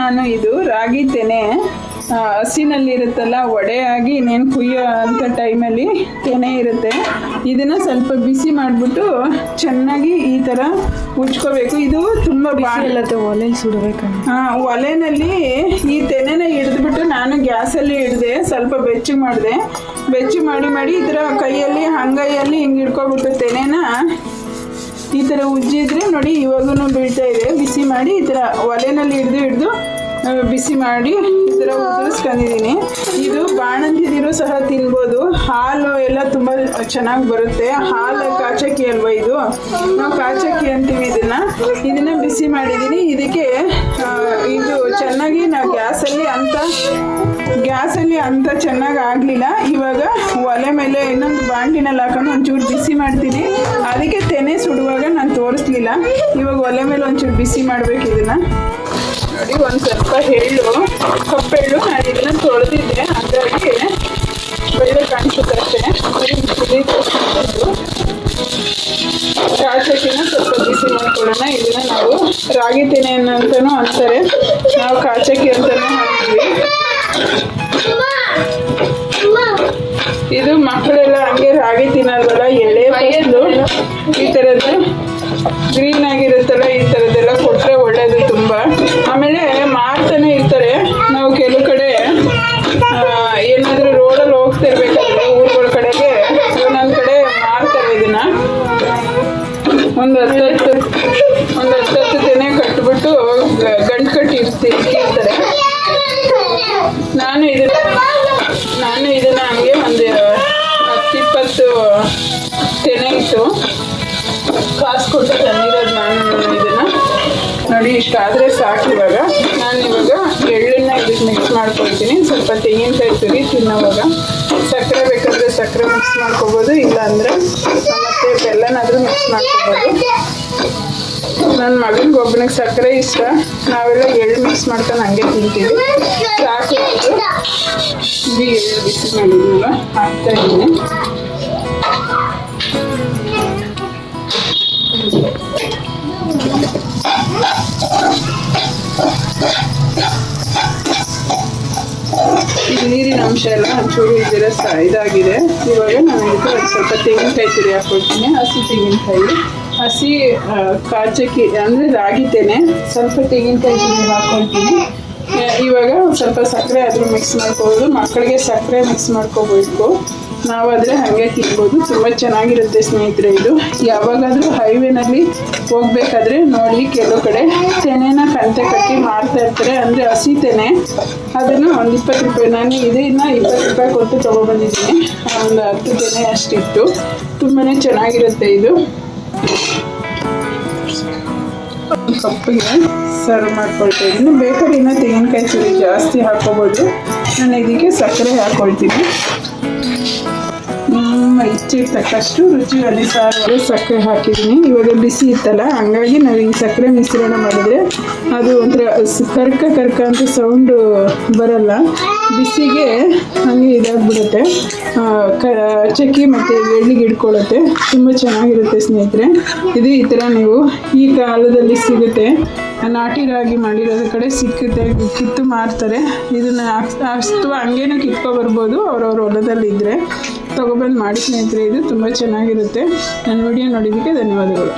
ನಾನು ಇದು ರಾಗಿ ತೆನೆ ಹಸಿನಲ್ಲಿ ಇರುತ್ತಲ್ಲ ವಡೆ ಆಗಿ ಇನ್ನೇನು ಕುಯ್ಯೋ ಅಂಥ ಟೈಮಲ್ಲಿ ತೆನೆ ಇರುತ್ತೆ. ಇದನ್ನು ಸ್ವಲ್ಪ ಬಿಸಿ ಮಾಡಿಬಿಟ್ಟು ಚೆನ್ನಾಗಿ ಈ ಥರ ಉಜ್ಕೋಬೇಕು. ಇದು ತುಂಬ ಬಾಳಲ್ಲತ್ತೆ ಒಲೆ ಸುಡಬೇಕು ಹಾಂ ಒಲೆನಲ್ಲಿ ಈ ತೆನೆನ ಹಿಡಿದ್ಬಿಟ್ಟು ನಾನು ಗ್ಯಾಸಲ್ಲಿ ಹಿಡಿದೆ ಸ್ವಲ್ಪ ಬೆಚ್ಚಗೆ ಮಾಡಿದೆ. ಬೆಚ್ಚು ಮಾಡಿ ಮಾಡಿ ಇದರ ಕೈಯಲ್ಲಿ ಹಂಗೈಯಲ್ಲಿ ಹಿಂಗೆ ಹಿಡ್ಕೊಬಿಟ್ಟು ತೆನೆನ ಈ ಥರ ಉಜ್ಜಿದ್ರೆ ನೋಡಿ ಇವಾಗೂ ಬೀಳ್ತಾ ಇದೆ. ಬಿಸಿ ಮಾಡಿ ಈ ತರ ಒಲೆನಲ್ಲಿ ಹಿಡ್ದು ಹಿಡ್ದು ಬಿಸಿ ಮಾಡಿ ಈ ಥರ ಉದುರಿಸ್ಕೊಂಡಿದ್ದೀನಿ ಇದು ಬಾಣಂತಿದಿರು ಸಹ ತಿನ್ಬೋದು. ಹಾಲು ಎಲ್ಲ ತುಂಬ ಚೆನ್ನಾಗಿ ಬರುತ್ತೆ. ಹಾಲು ಕಾಚಕ್ಕಿ ಅಲ್ವಾ ಇದು? ನಾವು ಕಾಚಕ್ಕಿ ಅಂತೀವಿ ಇದನ್ನ. ಇದನ್ನ ಬಿಸಿ ಮಾಡಿದ್ದೀನಿ ಇದಕ್ಕೆ ಇದು ಚೆನ್ನಾಗಿ ನಾವು ಗ್ಯಾಸಲ್ಲಿ ಅಂತ ಗ್ಯಾಸಲ್ಲಿ ಅಂತ ಚೆನ್ನಾಗಿ ಆಗಲಿಲ್ಲ. ಇವಾಗ ಒಲೆ ಮೇಲೆ ಇನ್ನೊಂದು ಬಾಂಡಿನಲ್ಲಿ ಹಾಕೊಂಡು ಒಂಚೂರು ಬಿಸಿ ಮಾಡ್ತೀನಿ. ಅದಕ್ಕೆ ತೆನೆ ಸುಡುವಾಗ ನಾನು ತೋರಿಸ್ಲಿಲ್ಲ. ಇವಾಗ ಒಲೆ ಮೇಲೆ ಒಂಚೂರು ಬಿಸಿ ಮಾಡಬೇಕು ಇದನ್ನ. ನೋಡಿ ಒಂದು ಸ್ವಲ್ಪ ಎಳ್ಳು ಕಪ್ಪೆಳ್ಳು ನಾನು ಇದನ್ನ ತೊಳೆದಿದ್ದೆ. ಹಾಗಾಗಿ ಬೆಳ್ಳೆ ಕಾಣಿಸುತ್ತೆ ಅಷ್ಟೇ. ಕಾಚಕ್ಕಿನ ಸ್ವಲ್ಪ ಬಿಸಿ ಮಾಡ್ಕೊಳ್ಳೋಣ. ಇದನ್ನ ನಾವು ರಾಗಿ ತೆನೆ ಅಂತಲೂ ಅಂತಾರೆ. ನಾವು ಕಾಚಕ್ಕಿ ಅಂತಲೂ ಹಾಕ್ತೀವಿ. ಇದು ಮಕ್ಕಳೆಲ್ಲ ಹಂಗೆ ರಾಗಿ ತಿನ್ನಲ್ವಲ್ಲ ಎಳೆ ಫಸಲು ಈ ತರದ್ದು ಗ್ರೀನ್ ಆಗಿರುತ್ತಲ್ಲ ಇದನ್ನ ಒಂದು ಹತ್ತತ್ತು ಒಂದು ಹತ್ತತ್ತು ತೆನೆ ಕಟ್ಬಿಟ್ಟು ಗಂಟು ಕಟ್ಟಿ ಇರ್ತಿ ನಾನು ಇದನ್ನ ನಾನು ಇದನ್ನ ಹಂಗೆ ಒಂದು ಹತ್ತಿಪ್ಪತ್ತು ತೆನೆ ಇಟ್ಟು ಕಾಸು ಕೊಟ್ಟು ತಂದಿರೋದು ನಾನು ಇದನ್ನ. ನೋಡಿ ಇಷ್ಟಾದರೆ ಸಾಕು ಇವಾಗ. ನಾನು ಇವಾಗ ಮಿಕ್ಸ್ ಮಾಡ್ಕೊಳ್ತೀನಿ. ಸ್ವಲ್ಪ ತೆಂಗಿನಕಾಯಿ ತುರಿ ತಿನ್ನೋವಾಗ ಸಕ್ಕರೆ ಬೇಕಾದರೆ ಸಕ್ಕರೆ ಮಿಕ್ಸ್ ಮಾಡ್ಕೋಬೋದು ಇಲ್ಲ ಅಂದರೆ ಮತ್ತೆ ಬೆಲ್ಲನಾದರೂ ಮಿಕ್ಸ್ ಮಾಡ್ಕೋಬೋದು. ನನ್ನ ಮಗನಿಗೆ ಒಬ್ಬನಿಗೆ ಸಕ್ಕರೆ ಇಷ್ಟ. ನಾವೆಲ್ಲ ಎಳ್ಳು ಮಿಕ್ಸ್ ಮಾಡ್ಕೊಂಡು ಹಂಗೆ ತಿಂತೀವಿ. ಸಾಕು. ಎಳ್ಳು ಬಿಸಿ ಮಾಡಿದ್ನಲ್ಲ, ಹಾಕ್ತಾ ಇದ್ದೀನಿ. ಅಂಶ ಎಲ್ಲ ಒಂಚೂರು ಇದರ ಸ ಇದಾಗಿದೆ. ಇವಾಗ ನಾನು ಇದಕ್ಕೆ ಸ್ವಲ್ಪ ತೆಂಗಿನಕಾಯಿ ತುರಿ ಹಾಕೊಳ್ತೀನಿ. ಹಸಿ ತೆಂಗಿನಕಾಯಿ. ಹಸಿ ಕಾಚಕ್ಕಿ ಅಂದರೆ ರಾಗಿ ತೆನೆ. ಸ್ವಲ್ಪ ತೆಂಗಿನಕಾಯಿ ತುರಿ ಹಾಕ್ಕೊಳ್ತೀನಿ ಇವಾಗ ಸ್ವಲ್ಪ ಸಕ್ಕರೆ ಆದರೂ ಮಿಕ್ಸ್ ಮಾಡ್ಕೋಬೋದು. ಮಕ್ಕಳಿಗೆ ಸಕ್ಕರೆ ಮಿಕ್ಸ್ ಮಾಡ್ಕೋಬೇಕು. ನಾವಾದರೆ ಹಾಗೆ ತಿನ್ಬೋದು. ತುಂಬ ಚೆನ್ನಾಗಿರುತ್ತೆ ಸ್ನೇಹಿತರೆ ಇದು. ಯಾವಾಗಾದರೂ ಹೈವೇನಲ್ಲಿ ಹೋಗ್ಬೇಕಾದ್ರೆ ನೋಡಿ ಕೆಲವು ಕಡೆ. ತೆನೆನ ಕಂತೆ ಕಟ್ಟಿ ಮಾಡ್ತಾ ಇರ್ತಾರೆ. ಅಂದರೆ ಹಸಿ ತೆನೆ. ಅದನ್ನು ಒಂದು ಇಪ್ಪತ್ತು ರೂಪಾಯಿ. ನಾನು ಇದನ್ನ ಇಪ್ಪತ್ತು ರೂಪಾಯಿ ಕೊಟ್ಟು ತೊಗೊಬಂದಿದ್ದೀನಿ. ಒಂದು ಹತ್ತು ತೆನೆ ಅಷ್ಟಿತ್ತು. ತುಂಬಾ ಚೆನ್ನಾಗಿರುತ್ತೆ ಇದು. ಕಪ್ಪಿಗೆ ಸರ್ವ್ ಮಾಡ್ಕೊಳ್ತಾ ಇದ್ದೀನಿ. ಬೇಕಾದ್ರೆ ಇನ್ನೂ ತೆಂಗಿನಕಾಯಿ ಚೂರಿ ಜಾಸ್ತಿ ಹಾಕೋಬೋದು ನಾನು ಇದಕ್ಕೆ ಸಕ್ಕರೆ ಹಾಕ್ಕೊಳ್ತೀನಿ ನಮ್ಮ ಇಚ್ಛೆಗೆ ತಕ್ಕಷ್ಟು ರುಚಿ ಅನುಸಾರ ಸಕ್ಕರೆ ಹಾಕಿದ್ದೀನಿ. ಇವಾಗ ಬಿಸಿ ಇತ್ತಲ್ಲ, ಹಂಗಾಗಿ ನಾವು ಹಿಂಗೆ ಸಕ್ಕರೆ ಮಿಶ್ರಣ ಮಾಡಿದ್ರೆ ಅದು ಒಂಥರ ಕರ್ಕ ಕರ್ಕ ಅಂತ ಸೌಂಡು ಬರಲ್ಲ. ಬಿಸಿಗೆ ಹಂಗೆ ಇದಾಗ್ಬಿಡುತ್ತೆ. ಕ, ಚಕ್ಕಿ ಮತ್ತು ಎಳ್ಳಿಗೆ ಇಡ್ಕೊಳ್ಳುತ್ತೆ ತುಂಬ ಚೆನ್ನಾಗಿರುತ್ತೆ ಸ್ನೇಹಿತರೆ. ಇದು ಈ ಥರ ನೀವು ಈ ಕಾಲದಲ್ಲಿ ಸಿಗುತ್ತೆ. ನಾಟಿ ರಾಗಿ ಮಾಡಿರೋದ್ರ ಕಡೆ ಸಿಕ್ಕುತ್ತೆ ಕಿತ್ತು ಮಾರ್ತಾರೆ. ಇದನ್ನ ಅಷ್ಟು ಹಂಗೇನು ಕಿತ್ಕೊ ಬರ್ಬೋದು, ಅವ್ರವ್ರ ಹೊಲದಲ್ಲಿ ಇದ್ದರೆ ತೊಗೊಬಂದು ಮಾಡಿ ಸ್ನೇಹಿತರೆ, ಇದು ತುಂಬ ಚೆನ್ನಾಗಿರುತ್ತೆ. ನನ್ನ ವಿಡಿಯೋ ನೋಡಿದ್ದಕ್ಕೆ ಧನ್ಯವಾದಗಳು.